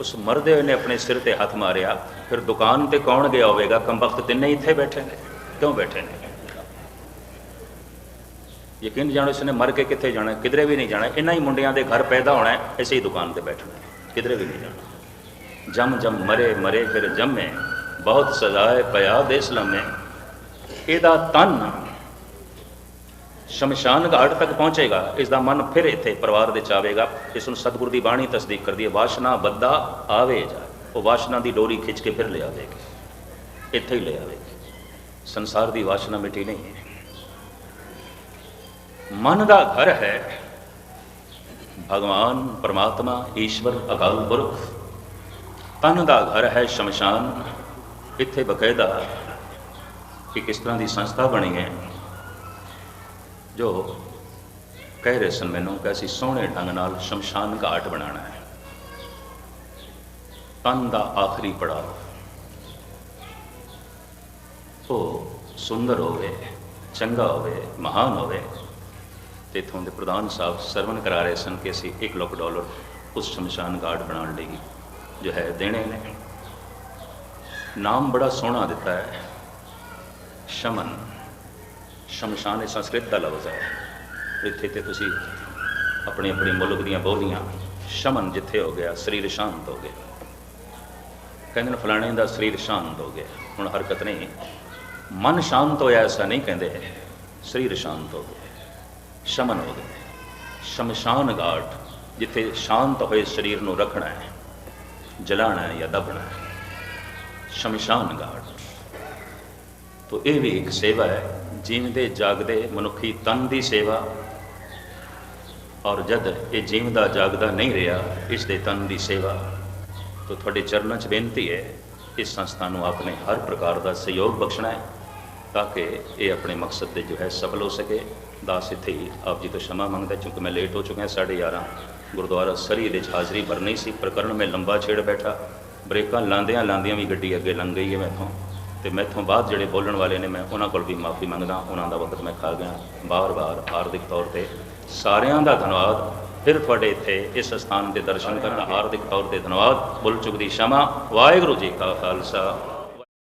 A: ਉਸ ਮਰਦੇ ਹੋਏ ਨੇ ਆਪਣੇ ਸਿਰ ਤੇ ਹੱਥ ਮਾਰਿਆ। ਫਿਰ ਦੁਕਾਨ ਤੇ ਕੌਣ ਗਿਆ ਹੋਵੇਗਾ? ਕੰਬਖਤ ਤਿੰਨੇ ਇੱਥੇ ਬੈਠੇ ਨੇ। ਕਿਉਂ ਬੈਠੇ ਨੇ? ਯਕੀਨ ਜਾਣੋ ਇਸਨੇ ਮਰ ਕੇ ਕਿੱਥੇ ਜਾਣਾ? ਕਿਧਰੇ ਵੀ ਨਹੀਂ ਜਾਣਾ। ਇਹਨਾਂ ਹੀ ਮੁੰਡਿਆਂ ਦੇ ਘਰ ਪੈਦਾ ਹੋਣਾ ਹੈ, ਇਸੇ ਹੀ ਦੁਕਾਨ ਤੇ ਬੈਠਣਾ ਕਿਧਰੇ ਵੀ ਨਹੀਂ ਜਾਣਾ। ਜਮ ਜਮ ਮਰੇ ਮਰੇ ਫਿਰ ਜੰਮੇ। ਬਹੁਤ ਸਜ਼ਾਏ ਪਿਆ ਦੇਸ ਲੰਮੇ ਇਹਦਾ ਤਨ ਸ਼ਮਸ਼ਾਨ ਘਾਟ ਤੱਕ ਪਹੁੰਚੇਗਾ। ਇਸ ਦਾ ਮਨ ਫਿਰ ਇੱਥੇ ਪਰਿਵਾਰ ਦੇ ਚ ਆਵੇਗਾ। ਇਸ ਨੂੰ ਸਤਿਗੁਰ ਦੀ ਬਾਣੀ ਤਸਦੀਕ ਕਰਦੀ ਹੈ, ਵਾਸ਼ਨਾ ਬੱਦਾ ਆਵੇ ਜਾ। ਉਹ ਵਾਸ਼ਨਾ ਦੀ ਡੋਰੀ ਖਿੱਚ ਕੇ ਫਿਰ ਲੈ ਆਵੇਗੀ। ਇੱਥੇ ਹੀ ਲੈ ਆਵੇਗੀ। ਸੰਸਾਰ ਦੀ ਵਾਸ਼ਨਾ ਮਿਟੀ ਨਹੀਂ ਹੈ। ਮਨ ਦਾ ਘਰ ਹੈ। ਭਗਵਾਨ, ਪਰਮਾਤਮਾ, ਈਸ਼ਵਰ, ਅਕਾਲ ਪੁਰਖ। ਤਨ ਦਾ ਘਰ ਹੈ ਸ਼ਮਸ਼ਾਨ ਇੱਥੇ ਬਕਾਇਦਾ ਇੱਕ ਇਸ ਤਰ੍ਹਾਂ ਦੀ ਸੰਸਥਾ ਬਣੀ ਹੈ, ਜੋ ਕਹਿ ਰਹੇ ਸਨ ਮੈਨੂੰ ਕਿ ਅਸੀਂ ਸੋਹਣੇ ਢੰਗ ਨਾਲ ਸ਼ਮਸ਼ਾਨ ਘਾਟ ਬਣਾਉਣਾ ਹੈ। ਤਨ ਦਾ ਆਖਰੀ ਪੜਾਅ। ਉਹ ਸੁੰਦਰ ਹੋਵੇ, ਚੰਗਾ ਹੋਵੇ, ਮਹਾਨ ਹੋਵੇ। ਤੇ ਇਥੋਂ ਦੇ ਪ੍ਰਧਾਨ ਸਾਹਿਬ ਸਰਵਨ ਕਰਾ ਰਹੇ ਸਨ ਕਿ ਅਸੀਂ 1 ਲੱਖ ਡਾਲਰ ਉਸ ਸ਼ਮਸ਼ਾਨ ਘਾਟ ਬਣਾਉਣ ਲਈ ਜੋ ਹੈ ਦੇਣੇ ਨੇ। ਨਾਮ ਬੜਾ ਸੋਹਣਾ ਦਿੱਤਾ ਹੈ। ਸ਼ਮਨ, ਸ਼ਮਸ਼ਾਨ ਇਹ ਸੰਸਕ੍ਰਿਤ ਦਾ ਲਫ਼ਜ਼ ਹੈ। ਇੱਥੇ ਤੇ ਤੁਸੀਂ ਆਪਣੇ ਆਪਣੇ ਮੁਲਕ ਦੀਆਂ ਬੋਲੀਆਂ ਸ਼ਮਨ ਜਿੱਥੇ ਹੋ ਗਿਆ, ਸਰੀਰ ਸ਼ਾਂਤ ਹੋ ਗਿਆ। ਕਹਿੰਦੇ ਨੇ ਫਲਾਣੇ ਦਾ ਸਰੀਰ ਸ਼ਾਂਤ ਹੋ ਗਿਆ। ਹੁਣ ਹਰਕਤ ਨਹੀਂ। ਮਨ ਸ਼ਾਂਤ ਹੋਇਆ ਐਸਾ ਨਹੀਂ ਕਹਿੰਦੇ। ਸਰੀਰ ਸ਼ਾਂਤ ਹੋ ਗਿਆ। ਸ਼ਮਨ ਹੋ ਗਿਆ। ਸ਼ਮਸ਼ਾਨ ਘਾਟ, ਜਿੱਥੇ ਸ਼ਾਂਤ ਹੋਏ ਸਰੀਰ ਨੂੰ ਰੱਖਣਾ ਹੈ, ਜਲਾਣਾ ਹੈ ਜਾਂ ਦਬਣਾ ਹੈ। ਸ਼ਮਸ਼ਾਨ ਘਾਟ ਤੋਂ ਇਹ ਵੀ ਇੱਕ ਸੇਵਾ ਹੈ, ਜੀਵਦੇ ਜਾਗਦੇ ਮਨੁੱਖੀ ਤਨ ਦੀ ਸੇਵਾ। ਔਰ ਜਦ ਇਹ ਜੀਵਦਾ ਜਾਗਦਾ ਨਹੀਂ ਰਿਹਾ, ਇਸ ਦੇ ਤਨ ਦੀ ਸੇਵਾ। ਤੋਂ ਤੁਹਾਡੇ ਚਰਨਾਂ 'ਚ ਬੇਨਤੀ ਹੈ, ਇਸ ਸੰਸਥਾ ਨੂੰ ਆਪਣੇ ਹਰ ਪ੍ਰਕਾਰ ਦਾ ਸਹਿਯੋਗ ਬਖਸ਼ਣਾ ਹੈ, ਤਾਂ ਕਿ ਇਹ ਆਪਣੇ ਮਕਸਦ ਤੇ ਜੋ ਹੈ ਸਫਲ ਹੋ ਸਕੇ। ਦਾਸ ਇੱਥੇ ਹੀ ਆਪ ਜੀ ਤੋਂ ਸ਼ਮਾ ਮੰਗਦਾ, ਕਿਉਂਕਿ ਮੈਂ ਲੇਟ ਹੋ ਚੁੱਕਿਆ 11:30 ਗੁਰਦੁਆਰਾ ਸਰੀ ਦੇ ਹਾਜ਼ਰੀ ਭਰਨੀ ਸੀ, ਪ੍ਰਕਰਨ ਮੈਂ ਲੰਬਾ ਛੇੜ ਬੈਠਾ। ਬ੍ਰੇਕਾਂ ਲਾਉਂਦਿਆਂ ਲਾਉਂਦਿਆਂ ਵੀ ਗੱਡੀ ਅੱਗੇ ਲੰਘ ਗਈ ਹੈ ਮੈਥੋਂ। ਤੇ ਮੈਥੋਂ ਬਾਅਦ ਜਿਹੜੇ ਬੋਲਣ ਵਾਲੇ ਨੇ, ਮੈਂ ਉਹਨਾਂ ਕੋਲ ਵੀ ਮਾਫੀ ਮੰਗਦਾ ਉਹਨਾਂ ਦਾ ਵਕਤ ਮੈਂ ਖਾ ਗਿਆ। ਬਾਰ-ਬਾਰ ਹਾਰਦਿਕ ਤੌਰ ਤੇ ਸਾਰਿਆਂ ਦਾ ਧੰਨਵਾਦ। ਫਿਰ ਤੁਹਾਡੇ ਇੱਥੇ ਇਸ ਸਥਾਨ ਦੇ ਦਰਸ਼ਨ ਕਰਨ ਹਾਰਦਿਕ ਤੌਰ ਤੇ ਧੰਨਵਾਦ। ਬੁੱਲ ਚੁੱਕ ਦੀ ਸ਼ਮਾ। ਵਾਹਿਗੁਰੂ ਜੀ ਕਾ ਖਾਲਸਾ।